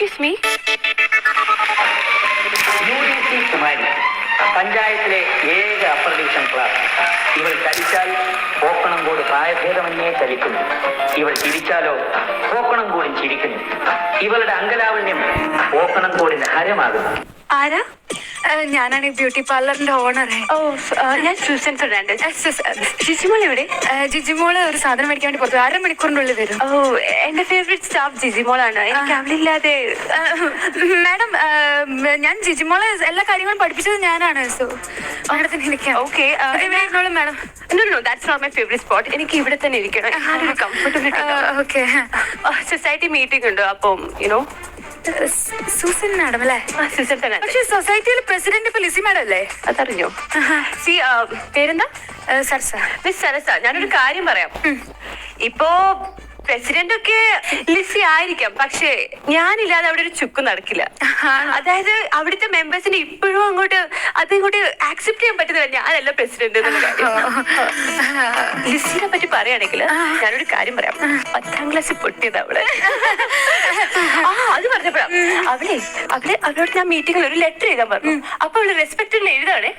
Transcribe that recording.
Excuse me U D C Kumari പഞ്ചായത്തിലെ ഏക upper division class ഇവൾ ചലിച്ചാൽ പോക്കണംകോട് പ്രായഭേദമന്യേ ചലിക്കുന്നു. ഇവൾ ചിരിച്ചാലോ പോക്കണംകോടും ചിരിക്കുന്നു. ഇവളുടെ അങ്കലാവണ്യം പോക്കണംകോടിന്റെ ഹരമാകുന്നു. ആരാ? ഞാനാണ് ഈ ബ്യൂട്ടി പാർലറിന്റെ ഓണറേ. ഓ ഞാൻ സൂസൻ ഫെർണാണ്ടസ്. ജിജിമോൾ എവിടെ? ജിജിമോൾ ഒരു സാധനം മേടിക്കാൻ വേണ്ടി പുറത്തു അര മണിക്കൂറിനുള്ളിൽ വരും. ഓ എന്റെ ഫേവറേറ്റ് സ്റ്റാഫ് ജിജിമോളാണ്. എനിക്ക് അവളില്ലാതെ മാഡം ഞാൻ ജിജിമോളെ എല്ലാ കാര്യങ്ങളും പഠിപ്പിച്ചത് ഞാനാണ്. സോ അവിടെ മാഡത്തിന് ഇരിക്കാം okay madam. No no that's not my favourite spot എനിക്ക് ഇവിടെ തന്നെ ഇരിക്കണം. കംഫർട്ടബിൾ ഓക്കെ സൊസൈറ്റി മീറ്റിംഗ് ഉണ്ട്. അപ്പം യുനോ സൂസൻ മാഡം അല്ലേ? സൂസൻ സൊസൈറ്റിയിലെ പക്ഷെ പ്രസിഡന്റ് ഇപ്പൊ ലിസി മാഡം അല്ലേ? അതറിഞ്ഞോ? സി പേരെന്താ? സരസ. മിസ് സരസ ഞാനൊരു കാര്യം പറയാം. ഇപ്പോ പ്രസിഡന്റ് ഒക്കെ ലിസി ആയിരിക്കാം പക്ഷേ ഞാനില്ലാതെ അവിടെ ഒരു ചുക്ക് നടക്കില്ല. അതായത് അവിടുത്തെ മെമ്പേഴ്സിന് ഇപ്പോഴും അങ്ങോട്ട് അത് ഇങ്ങോട്ട് ആക്സെപ്റ്റ് ചെയ്യാൻ പറ്റുന്നില്ല. ഞാനല്ല പ്രസിഡന്റ് ലിസിനെ പറ്റി പറയുകയാണെങ്കിൽ ഞാനൊരു കാര്യം പറയാം. പത്താം ക്ലാസ്സിൽ പൊട്ടിയത് പറഞ്ഞപ്പോഴാ അവളെ അവളെ അവളോട് ഞാൻ മീറ്റിംഗിൽ ഒരു ലെറ്റർ എഴുതാൻ പറഞ്ഞു. അപ്പൊ അവൾ റെസ്പെക്ട് എഴുതാണേ.